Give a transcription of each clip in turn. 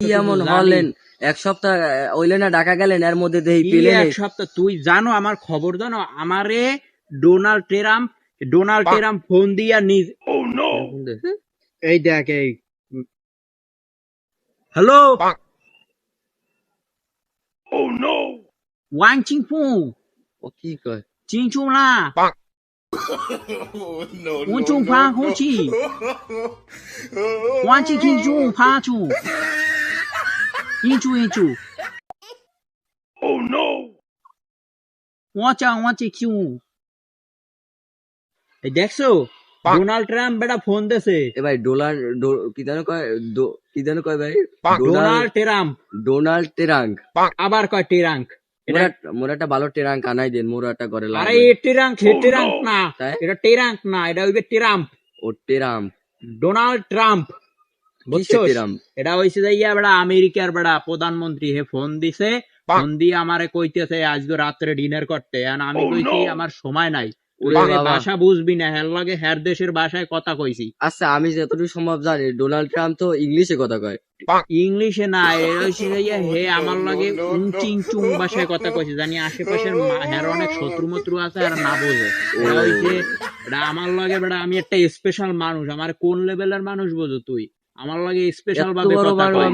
এমন হলেন এক সপ্তাহ হইলে না ঢাকা গেলেন এর মধ্যে দেই কি পেলেন এক সপ্তাহ তুই জানো আমার খবর জানো? আমারে Donald Trump Donald Trump phone দিয়া নিজ এই দেখ এই। হ্যালো? ওয়াং চিং ফু ও কি কয়? চিং চু না। উন চুং ফা হু চি ওয়াং চিং চিং চু ফা চু। ইন চু ইন চু ওয়া চাং ওয়া চি কিউ দেখছ ডোনাল্ড ট্রাম্প বেটা ফোন দেছে এ ভাই ডোলার কি জানো কয় কি জানো কয় ভাই ডোনাল্ড ট্রাম্প ডোনাল্ড টেরাঙ্ক আবার কয় টেরাঙ্ক এটা মোরা একটা ভালো টেরাঙ্ক আনাই দেন মোরা একটা করে আরে এ টেরাঙ্ক হে টেরাঙ্ক না? এটা টেরাঙ্ক না এটা হইবে টেরাম্প ও টেরাম ডোনাল্ড ট্রাম্প টেরাম এটা হইছে যে ইয়া বেড়া আমেরিকার বেড়া প্রধানমন্ত্রী হে ফোন দিছে। ফোন দিয়ে আমারে কইতেছে আজকে রাত্রে ডিনার করতে। আর আমি কইছি আমার সময় নাই। ভাষা বুঝবি না হের লগে হের দেশের ভাষায় কথা কইছি। আচ্ছা আমি যতটুকু সম্ভব জানি ডোনাল্ড ট্রাম্প তো ইংলিশে কথা কয়। ইংলিশে না হে আমার লগে উঞ্চিং চুং ভাষায় কথা কইছে। জানি আশেপাশের হের অনেক শত্রু মত্রু আছে আর না বোঝে। হইছে আমার লগে বেড়া আমি একটা স্পেশাল মানুষ। আমার কোন লেভেলের মানুষ বোঝো তুই? আমার লাগে স্পেশাল ভাবে কথা কয়।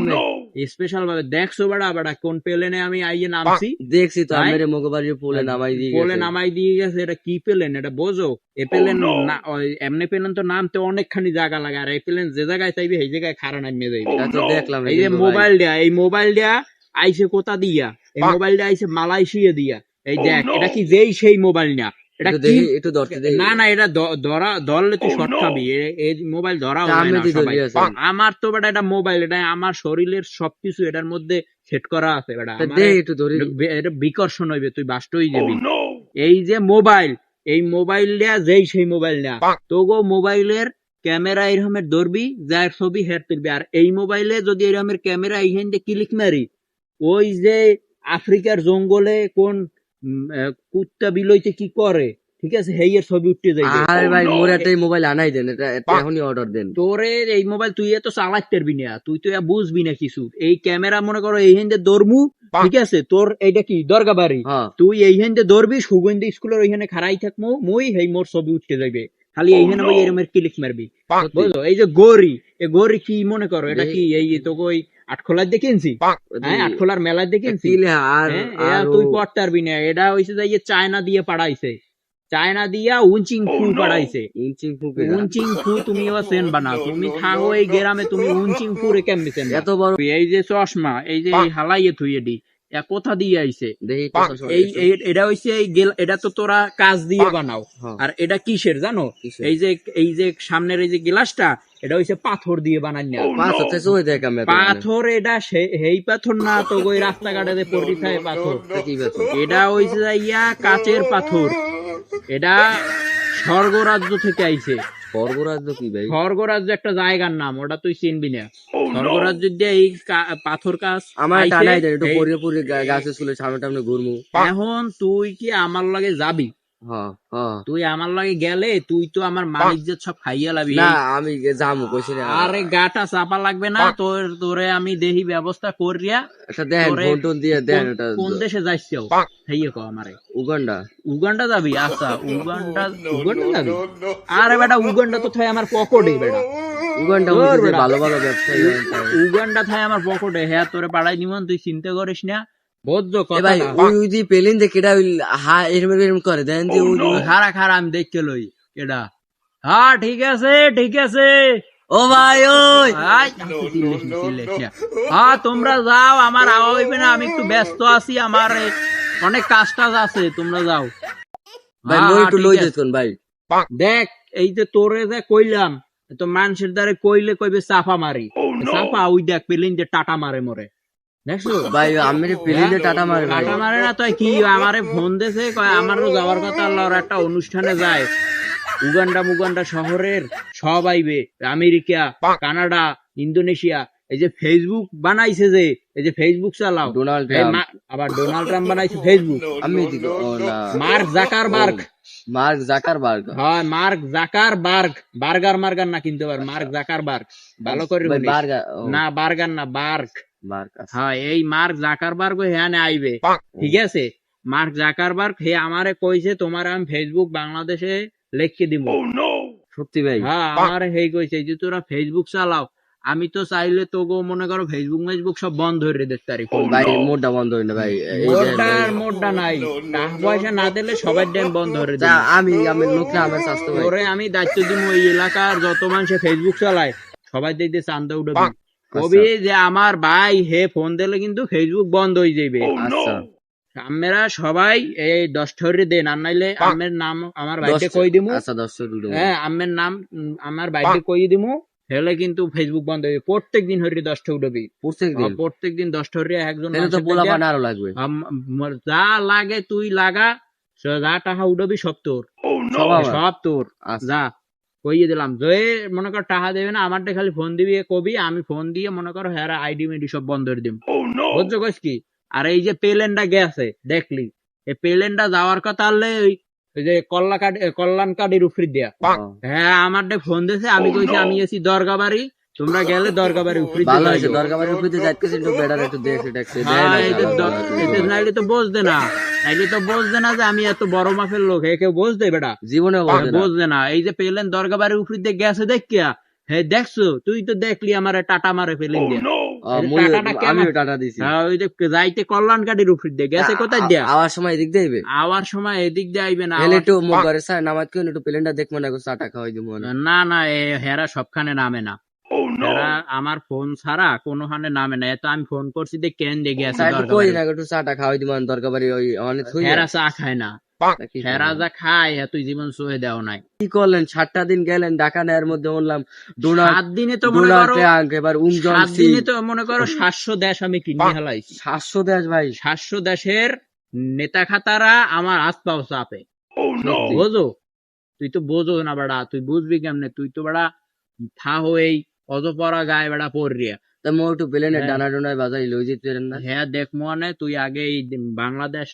স্পেশাল ভাবে দেখছ বেড়া বেড়া কোন প্লেনে আমি আইয়ে নামছি? দেখছি তো? আমার মোগবাড়ি পোলে নামাই দিয়ে বলে গেছে। নামাই দিয়ে গেছে এটা কি পেলেন? এটা বোঝো? এ পেলেন না ওই এমনি পেলেন তো নামতে অনেকখানি জায়গা লাগে আর এই পেলেন যে জায়গায় চাইবে সেই জায়গায় খাড়া নামিয়ে যাইবে এটা তো দেখলাম এই যে মোবাইল দেয়া এই মোবাইল দেয়া আইসে কোথা দিয়া? এই মোবাইল দেয়া আইসে মালয়েশিয়া দিয়া। এই দেখ এটা কি যেই সেই মোবাইল না? এটা দেখি একটু ধরতে দেখি। না না এটা ধরা ধরলে তুই শর্ট খাবি এই মোবাইল ধরা তা হয় তো। আমার তো বেটা এটা মোবাইল এটা আমার শরীরের সবকিছু এটার মধ্যে সেট করা আছে বেটা। তা আমার দে একটু ধরি। এটা বিকর্ষণ হইবে তুই বাস্তই যাবি। এই যে মোবাইল এই মোবাইল দেয়া যেই সেই মোবাইল না তো গো মোবাইলের ক্যামেরা এরকমের ধরবি যার ছবি হের তুলবি। আর এই মোবাইলে যদি এরকমের ক্যামেরা এইখান দিয়ে ক্লিক মারি ওই যে আফ্রিকার জঙ্গলে কোন কুত্তা বিলইতে কি করে? ঠিক আছে হেইয়ের ছবি উঠতে যাইবে। আরে ভাই মোর একটা মোবাইল আনাই দেন এটা এখনই অর্ডার দেন। তোরে এই মোবাইল তুই এত চালাইতে পারবি না তুই তো বুঝবি না কিছু। এই ক্যামেরা মনে করো এই হেন্দে ধরমু ঠিক আছে তোর এটা কি দরগা বাড়ি? হ্যাঁ। তুই এই হেন্দে ধরবি সুগন্ধ স্কুলের ওইখানে খাড়াই থাকমু মুই হেই মোর ছবি উঠতে যাইবে। খালি এইখানে ওই এরমের ক্লিক মারবি। বুঝলো? এই যে গৌরী এই গৌরী কি মনে করো এটা কি এই তো ওই আটখোলার দিয়ে কিনছি হ্যাঁ আটখোলার মেলার আর হ্যাঁ, তুই পড়তে পারবি না। এটা হইছে যে ইয়ে চায়না দিয়ে পাড়াইছে। চায়না দিয়া উঞ্চিং ফু পাড়াইছে। উঞ্চিং ফু উঞ্চিং ফু তুমি এবার সেন বানাও তুমি থাকো এই গ্রামে তুমি উঞ্চিং ফু রে কেমনি সেন এত বড় এই যে চশমা এই যে হালাইয়ে থুইয়ে দি কোথা দিয়ে আইছে। এই এটা হইছে এই এটা তো তোরা কাজ দিয়ে বানাও। হ্যাঁ। আর এটা কিসের জানো? এই যে এই যে সামনের এই যে গ্লাসটা এটা হইছে পাথর দিয়ে বানাই না এত পাথর এটা সেই পাথর না তো ওই রাস্তাঘাটে যে পড়ি থাকে পাথর। মানে। এটা হইছে ইয়া কাচের পাথর। এটা স্বর্গরাজ্য থেকে আইছে। স্বর্গরাজ্য কি ভাই? স্বর্গরাজ্য একটা জায়গার নাম ওটা তুই চিনবি না। স্বর্গরাজ্য দিয়ে এই কা- পাথর কাজ আমার টানাই দেন একটু পরে পরে গাছে স্কুলে সামনে টামনে ঘুরমু। এখন তুই কি আমার লগে যাবি? তুই আমার লাগে গেলে তুই তো আমার মানিজ্য সব খাইয়া লাবি। না আমি যামু কইছি না। আরে গাটা চাপা লাগবে না তোর তোরে আমি দেহি ব্যবস্থা করিয়া এটা দেন ফোন টোন দিয়ে দেন কোন- এটা। কোন দেশে যাইছ হেইয়ে কো আমারে। উগান্ডা। উগান্ডা যাবি? আচ্ছা উগান্ডা উগান্ডা যাবি? আরে বেটা উগান্ডা তো থাই আমার পকেটে বেটা। উগান্ডা। ভালো ভালো হয় তাই। উগান্ডা থাই আমার পকেটে। হ্যাঁ তোরে পাড়াই নিমন তুই চিন্তা করিস না। ভাই ওই ওই পেলেন যে কেডা হা এরম এরম করে দেন যে ওই ওই- খারা খারা আমি দেখকে লই এটা হ্যাঁ ঠিক আছে ঠিক আছে। ও ভাই ওই। আই, চিল্লিস না, চিল্লিস না। হ্যাঁ তোমরা যাও আমার আওয়া হইবে না আমি একটু ব্যস্ত আছি আমার অনেক কাজ টাজ আছে তোমরা যাও। ভাই মই একটু লই আছে। ভাই। দেখ এই যে তোরে যে কইলাম তো মানুষের দ্বারে কইলে কইবে চাপা মারি। চাপা ওই দেখ পেলিন যে টাটা মারে মরে। দেখছ? ভাই আমি পেলেন টাটা মারে টাটা মারে না তুই? কি আমারে ফোন দেছে কয় আমারও যাওয়ার কথা আল্লাহর একটা অনুষ্ঠানে যায়। উগান্ডা মুগান্ডা শহরের সব আইবে। America Canada Indonesia. এই যে ফেসবুক বানাইছে যে এই যে ফেসবুক চালাও। Donald Trump. আবার ডোনাল্ড ট্রাম্প বানাইছে ফেসবুক আমি মার্ক জাকারবার্গ। Mark Zuckerberg. হয় মার্ক জাকারবার্গ। বার্গার মার্গার না কিনতে পার মার্ক জাকারবার্গ। ভালো করে বার্গার না বার্গার না বার্গ। হ্যাঁ এই মার্ক জাকারবার্গ হ্যাঁ আইবে। ঠিক আছে? মার্ক জাকারবার্গ হে আমারে কইছে তোমার আমি ফেসবুক বাংলাদেশে লিখে দিব সত্যি ভাই। হ্যাঁ আমার হেই কইছে যে তোরা ফেসবুক চালাও আমি তো চাইলে তো গো মনে করো ফেসবুক মেসবুক সব বন্ধ করে দিতে পারি ভাই মোডটা বন্ধ হয় ভাই। এই মোডটা মোডটা নাই। টাকা পয়সা না দিলে সবাই ড্যাম বন্ধ করে যা, আমি আমি আমার স্বাস্থ্য ভাই। আমি দায়িত্ব দিব ওই এলাকার যত মানুষ ফেসবুক চালায় সবাই দেখতে চান্দা উঠবে। কবি যে আমার ভাই হে ফোন দিলে কিন্তু ফেসবুক বন্ধ হয়ে যাবে আচ্ছা। আমরা সবাই এই দশ ঠরি দেন আর নাইলে আমের নাম আমার দশ- কই দিমু? আচ্ছা দুটো হ্যাঁ আমের নাম আমার ভাইকে কই দিমু? হেলে কিন্তু ফেসবুক বন্ধ হয়ে যাবে। প্রত্যেক দিন হরি দশটা উঠবি। প্রত্যেক দিন প্রত্যেক দিন দশটা হরি একজন তো থেকে- আরও লাগবে। যা লাগে তুই লাগা যা টাকা উঠবি সব তোর। সব আমার? তোর। আচ্ছা। যা। কইয়ে দিলাম যে মনে কর টাকা দেবে না আমারটা খালি ফোন দিবি কবি আমি ফোন দিয়ে মনে করো হ্যাঁ আইডি মিডি সব বন্ধ করে দিম। বুঝছ কইস কি? আর এই যে পেলেনটা গেছে দেখলি? এই পেলেনটা যাওয়ার কথা আনলে ওই যে কল্লা কাঠ কল্যাণ কাঠের উপরে দেয়া। হ্যাঁ আমার ফোন দিয়েছে আমি কইছি আমি এসি দরগাবাড়ি তোমরা গেলে দরগাবাড়ি উপরে ভালো হয়েছে দরকার উপরে যাইতেছি একটু বেটার একটু দেখে দেখছে হ্যাঁ, এই তো বুঝতে না। নাইলে তো বুঝতে না যে আমি এত বড় মাপের লোক এ কেউ বুঝতে বেটা? জীবনে বলবে না। এই যে পেলেন দরগাবাড়ির উপরে দিয়ে গেছে দেখিয়া হে দেখছ? তুই তো দেখলি আমার টাটা মারে ফেলেন দিয়া দিছি। হ্যাঁ, ওই যে যাইতে কল্যাণ গাড়ির উপরে দিয়ে গেছে কোথায় দিয়া? আওয়ার সময় এদিক দিয়ে আইবে? আওয়ার সময় এদিক দিয়ে আইবে না এলে আওয়ার- একটু মুখ করে স্যার নামাজ কেন একটু প্লেনটা দেখব না খাওয়াই দিব না না না এ হেরা সবখানে নামে না। হেরা আমার ফোন ছাড়া কোনোখানে নামে নাই এত আমি ফোন করছি যে কেন দেখে আছে কই না একটু চা টা খাওয়াই দিব দরকার বাড়ি ওই অনেক। হেরা চা খায় না। হেরা যা খায় এত জীবন সহে দেও নাই। কি করলেন? সাতটা দিন গেলেন ঢাকা নেয়ার মধ্যে বললাম সাত দিনে তো মনে করো এবার উমজন সাত দিনে তো মনে করো সাতশো দেশ আমি কিনে হেলাইছি সাতশো দেশ ভাই। সাতশো দেশের নেতা খাতারা আমার আসপাও চাপে। বোঝো? তুই তো বোঝো না বাড়া তুই বুঝবি কেমনে? তুই তো বাড়া থা হয়েই অজপরা গায়ে বেড়া পড়রিয়া তা মো একটু প্লেনের হ্যাঁ। ডানা ডোনায় বাজাই লই যেতে না? হ্যাঁ দেখ মনে তুই আগে এই বাংলাদেশ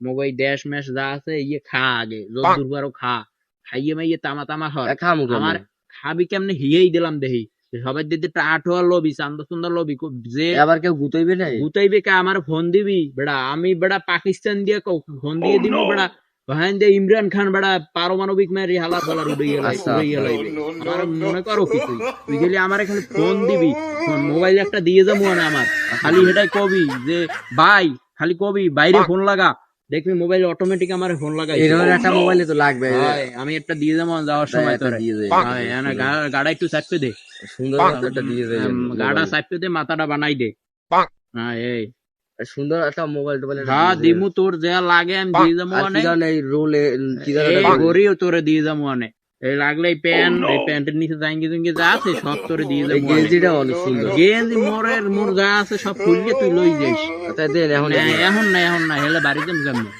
মগই দেশ মেশ যা আছে ইয়ে খা আগে যোগ দুর্বারও খা। খাইয়ে মাইয়ে তামা তামা হর খামু আমার খাবি কেমনে হিয়েই দিলাম দেহি। সবাই দিদি টাটোয়া লবি চান্দা সুন্দর লবি যে আবার কেউ গুতইবে নাই? গুতাইবে কে? আমার ফোন দিবি বেড়া আমি বেড়া পাকিস্তান দিয়ে ফোন দিয়ে দিব বেড়া। দিয়ে ইমরান খান বেড়া পারমাণবিক মেরি হালা উড়ে গেল গেল আমার মনে করো কি তুই খালি আমার খালি ফোন দিবি মোবাইল একটা দিয়ে যাব না আমার খালি এটাই কবি যে ভাই খালি কবি বাইরে ফোন লাগা দেখবি মোবাইল অটোমেটিক আমার ফোন লাগাই ধরনের একটা মোবাইলে তো লাগবে আমি একটা দিয়ে যাব যাওয়ার সময় তোরে হয়, গা- গাড়া একটু চাপতে দে সুন্দর একটা দিয়ে যায় উম, গাড়া চাপতে দে মাথাটা বানাই দে হ্যাঁ এই সুন্দর একটা মোবাইল টোবাইল হ্যাঁ দিমু তোর যা লাগে আমি দিয়ে যাব কি জানে এই রোলে কি জানে গড়িও তোরে দিয়ে যাব অনেক। এই লাগলে এই প্যান্ট এই প্যান্টের নিচে জাঙ্গি জুঙ্গি যা আছে সব তোরে দিয়ে এই যাব অনেক। গেঞ্জিটা অনেক সুন্দর। গেঞ্জি মোরের মোর যা আছে সব ফুলিয়ে তুই লই যাইস। তাই দে এখন এখন না এখন না হেলে বাড়িতে কেমনে?